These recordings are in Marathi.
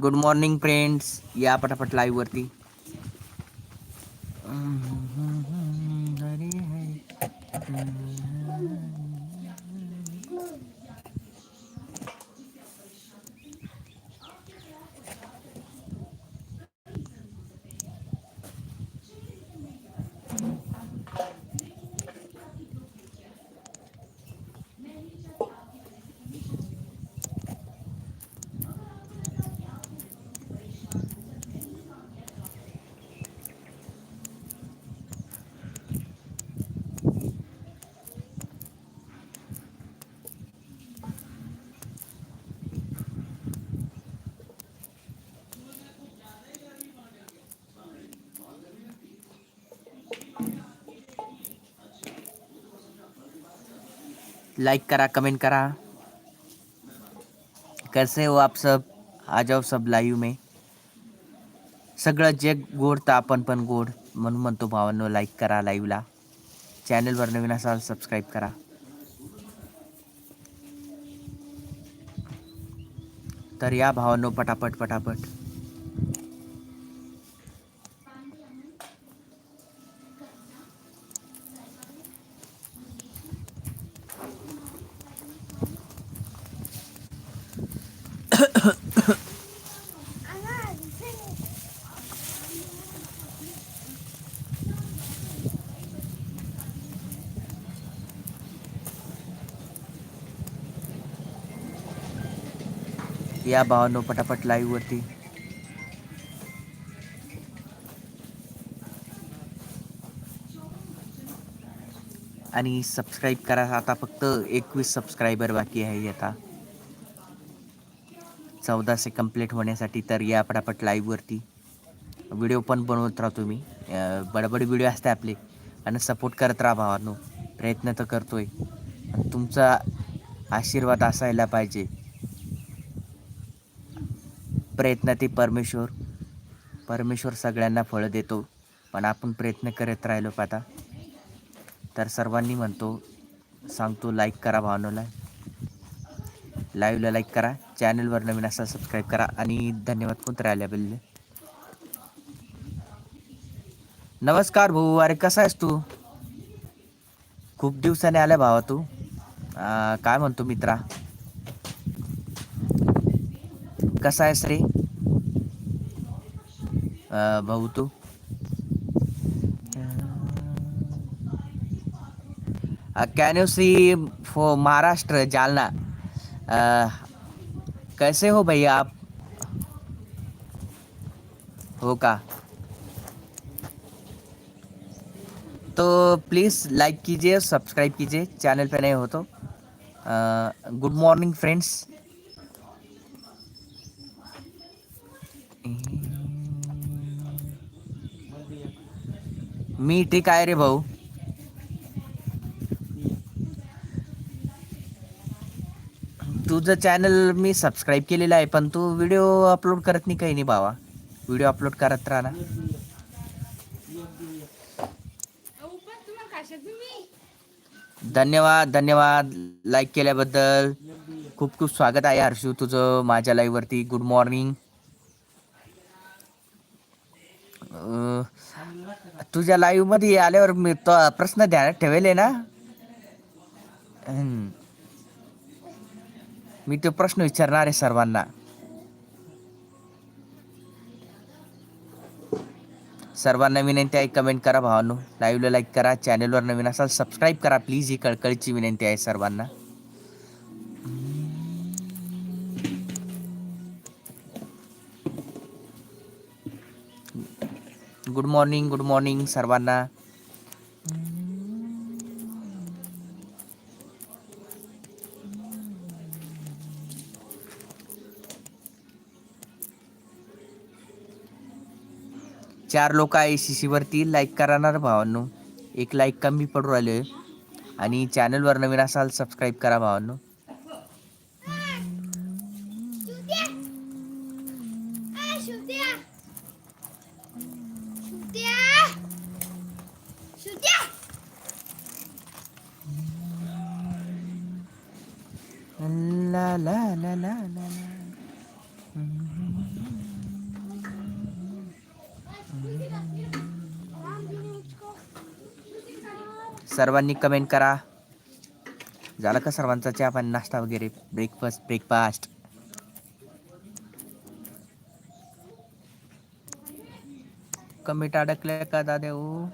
गुड मॉर्निंग फ्रेंड्स या पटापट लाईव्ह वरती. लाइक करा कमेंट करा. कैसे हो आप सब? आ जाओ सब लाईव्ह में. सगळं जग गोड तर आपण पण गोड. म्हणून म्हणतो भावांनो लाईक करा लाईव्हला चॅनलवर नवीन असाल सबस्क्राईब करा. तर या भावांनो पटापट पटापट. या भावांनो पटापट लाईव्ह वरती. आणि सबस्क्राईब करा आता फक्त एकवीस सबस्क्रायबर बाकी आहे आता. चौदाशे कंप्लीट होण्यासाठी तर या पटापट लाईव्ह वरती. व्हिडिओ पण बनवत राहा तुम्ही. बडबड व्हिडिओ असते आपले. आणि सपोर्ट करत राहा भावांनो. प्रयत्न तर करतोय. आहे तुमचा आशीर्वाद असायला पाहिजे. प्रयत्न ते परमेश्वर. परमेश्वर सगळ्यांना फळं देतो. पण आपण प्रयत्न करत राहिलो पाहता तर सर्वांनी म्हणतो सांगतो लाईक करा भावनोला लाईव्हला लाईक करा. चॅनलवर नवीन असा सबस्क्राईब करा. आणि धन्यवाद कोण राहिल्याबद्दल नमस्कार भाऊ. अरे कसा आहेस तू? खूप दिवसाने आल्या भावा तू. काय म्हणतो मित्रा? कसा आहेस रे अं, भाऊ तू? Can you see for Maharashtra Jalna कैसे हो भैया आप? हो का? तो प्लीज़ लाइक कीजिए सब्सक्राइब कीजिए चैनल पे नए हो तो। गुड मॉर्निंग फ्रेंड्स मी ठीक आहे रे भाऊ? तुझं चॅनल मी सबस्क्राईब केलेलं आहे पण तू व्हिडिओ अपलोड करत नाही काही नाही भावा. व्हिडिओ अपलोड करत राहा ना धन्यवाद धन्यवाद. लाईक केल्याबद्दल खूप खूप स्वागत आहे हर्षू तुझं माझ्या लाईव्हवरती गुड मॉर्निंग तुझ्या लाईव्हमध्ये आल्यावर मी तो प्रश्न ध्यानात ठेवेल ना? हम्म. मी तो प्रश्न विचारणार आहे सर्वांना. सर्वांना विनंती आहे कमेंट करा भावांनो. लाईव्हला लाईक करा चॅनलवर नवीन असाल सबस्क्राईब करा. प्लीज ही कळकळीची विनंती आहे सर्वांना. गुड मॉर्निंग गुड मॉर्निंग सर्वांना चार लोक आहे सी सी वरती. लाईक करणार भावांनो. एक लाईक कमी पडू राहिले आणि चॅनलवर नवीन असाल सबस्क्राईब करा भावांनो ला ला ला ला ला ला. सर्वांनी कमेंट करा. झालं का सर्वांचा चहा पाणी नाश्ता वगैरे? ब्रेकफास्ट ब्रेकफास्ट कमेंट अडकले का दादा हो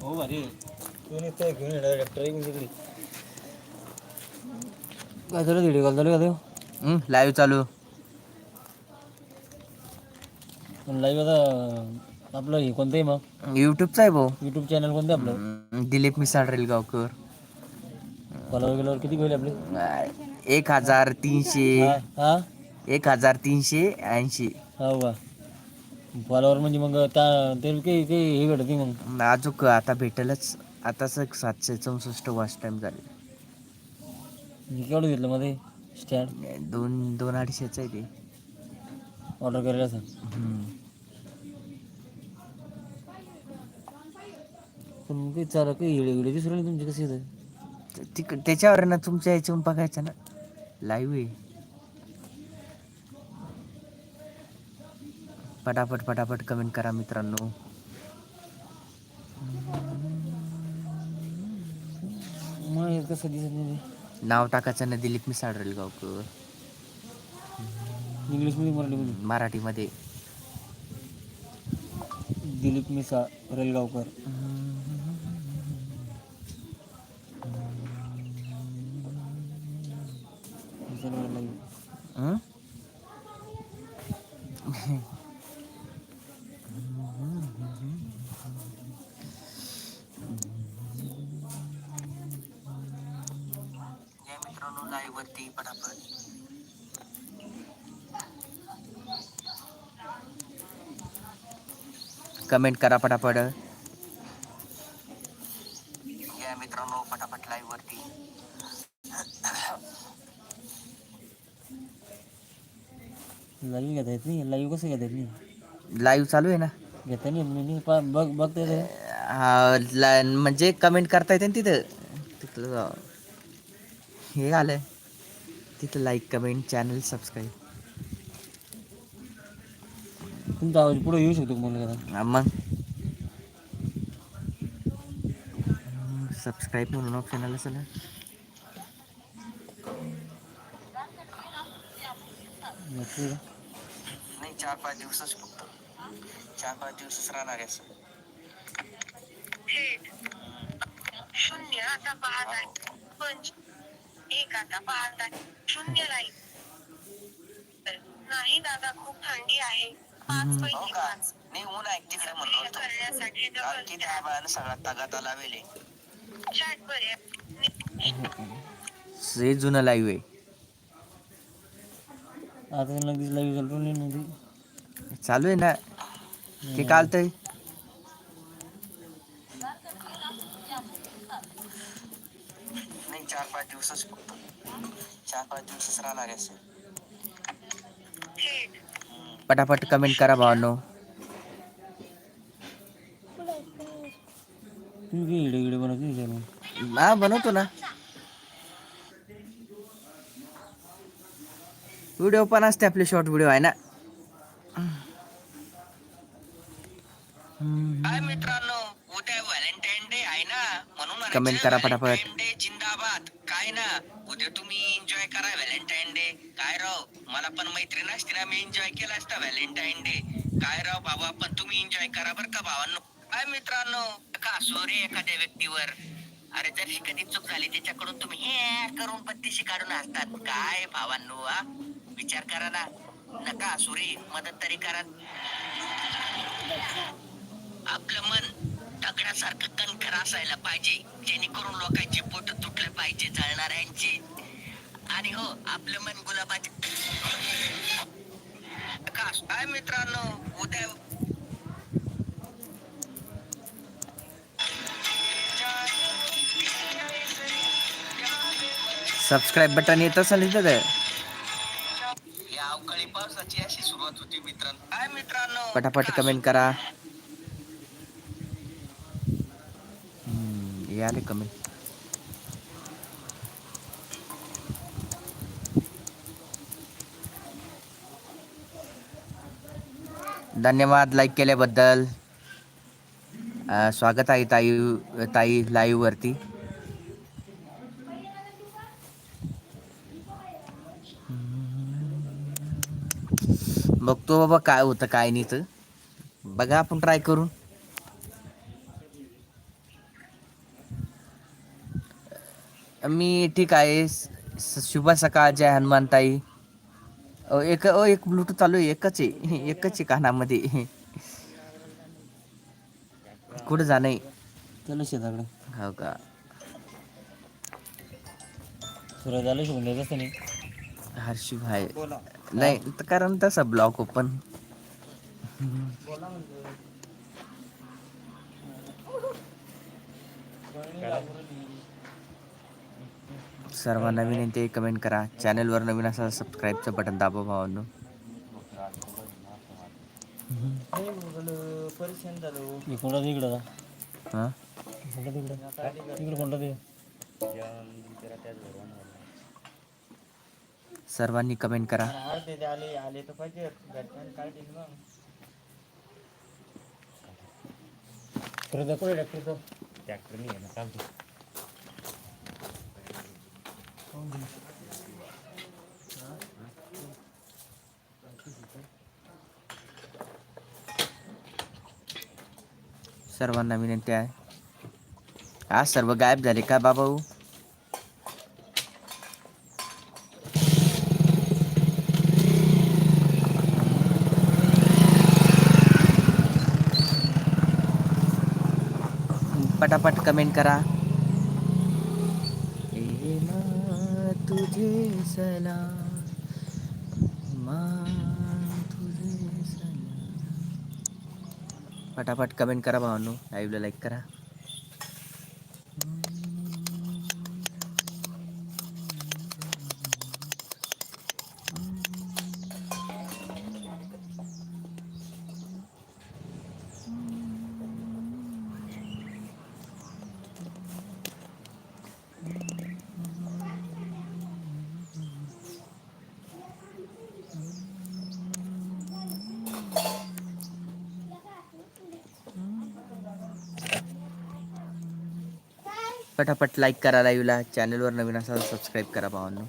भाऊ भारी घेऊन येणार तिकडे काय झालं व्हिडिओ कॉल चालू का लाईव्ह चालू लाईव्ह आता आपलं हे कोणतं आहे मग युट्यूबचा आहे भाऊ युट्यूब चॅनल कोणतं आहे आपलं दिलीप मिसाळ रेलगावकर फॉलोवर गेल्यावर किती होईल आपले एक हजार तीनशे एक हजार तीनशे ऐंशी हो का फॉलोवर म्हणजे मग त्या ते काही काही हे भेटत नाही मग नाजूक आता भेटेलच आता सातशे चौसष्ट वाच टाइम झाले. मी केवढं घेतलं मध्ये? स्टँड दोन दोन अडीचशेच आहे ते. ऑर्डर करायला हम्म. पण काही चारा काही हिडे हिडे दिसू राहिले तुमचे कसे येतं तिक त्याच्यावर ना तुमच्या याच्यावरून बघायचं ना. लाईव्ह आहे. पटापट पटापट कमेंट करा मित्रांनो. हे कसं दिसत नाही नाव टाकायचं ना दिलीप मिसाळ रेलगावकर इंग्लिशमध्ये मराठीमध्ये. मराठीमध्ये. दिलीप मिसा रेलगावकर दिसायला लागलं. हं? या वरती पटापट कमेंट करा पटापट. या मित्रांनो पटापट लाईव्ह वरती. लाईव्ह घेता येत नाही. लाईव्ह कसं घेता येत नाही? लाईव्ह चालू आहे ना? घेता नाही. येत म्हणजे पा बघ बघता येते हा ला- म्हणजे कमेंट करता येते ना तिथं? तिथलं. हे आलं तिथं लाईक कमेंट चॅनल सबस्क्राईब तुमचा आवाज पुढे येऊ शकतो का मग. सबस्क्राईब म्हणून ऑप्शन आलं असेल ना. का? नाही चार पाच दिवसच फक्त. चार पाच दिवसच राहणार आहे असं. थेट शून्य आता पाहत आहे. पंच एक आता पाहत शून्य लाईन नाही दादा खूप थंडी आहे. पाच हो पैकी का? पाच. नाही ऊन आहे तिकडे म्हणलो सक्रिय होतो. करण्यासाठी काल डबल किती आबाळानं सगळा तगादा लावेले. चॅट पर्याय हे जुनं लाईव्ह आहे. आता लगेच लाईव्ह चालतो नाही नव्हती चालू आहे ना? ते कालतंय नाही चार पाच दिवसच फक्त चार पाच दिवसच राहणार आहे पटापट कमेंट करा भावांनो. बनवते हा ना. व्हिडिओ पण असते आपले शॉर्ट व्हिडिओ आहे ना. काय मित्रांनो उद्या व्हॅलेंटाईन डे आहे ना म्हणून Comment करा पटापट. काय ना. उद्या तुम्ही एन्जॉय करा व्हॅलेंटाईन डे काय राव? मला पण मैत्रीण असते ना मी एन्जॉय केला असता व्हॅलेंटाईन डे काय राव बाबा पण तुम्ही एन्जॉय करा बर का भावांनो. काय मित्रांनो? का असो रे एखाद्या व्यक्तीवर? अरे जर कधी चूक झाली त्याच्याकडून तुम्ही हे करून पत्तीशी काढून असतात. काय भावांनो हा? विचार करा ना. नका असू रे मदत तरी करा. आपलं मन दगडासारखं कणखर असायला पाहिजे जेणेकरून लोकांचे पोट तुटले पाहिजे जळणाऱ्यांचे. आणि हो आपलं मन गुलाबाचे. काय मित्रांनो उद्या सबस्क्राईब बटन येत असेल इथं ते. या अवकाळी पावसाची अशी सुरुवात होती मित्रांनो. काय मित्रांनो पटापट कमेंट करा. हे आले कमी धन्यवाद लाईक केल्याबद्दल. स्वागत आहे ताई ताई लाईव्ह वरती. बघतो बाबा काय होतं काय नाही तर. बघा आपण ट्राय करून. मी ठीक आहे. शुभ सकाळ जय हनुमान ताई अ, एक अ, एक ब्लूटूथ चालू आहे एकच आहे एकच आहे कानामध्ये. कुठं जाणं आहे? चला शेताकडे हो का? झालं शिकून नाही हर्षी भाई. नाही तर कारण तसा ब्लॉक ओपन. सर्वांना विनंती आहे कमेंट करा. चॅनलवर नवीन असा सबस्क्राईबचं बटन दाबा भावांनो. कोणता तिकडं हां? कोणता कोणता सर्वांनी कमेंट करा. ट्रॅक्टर ट्रॅक्टर नाही आहे ना सर्वांना विनंती आहे. आज सर्व गायब झाले का बाबा पटापट कमेंट करा. ए माँ तुझे सलाम माँ तुझे सलाम पटापट कमेंट करा भावांनो. लाईव्हला लाईक करा. पटापट लाईक करा लाईव्हला चॅनलवर नवीन असाल सबस्क्राईब करा भावांनो.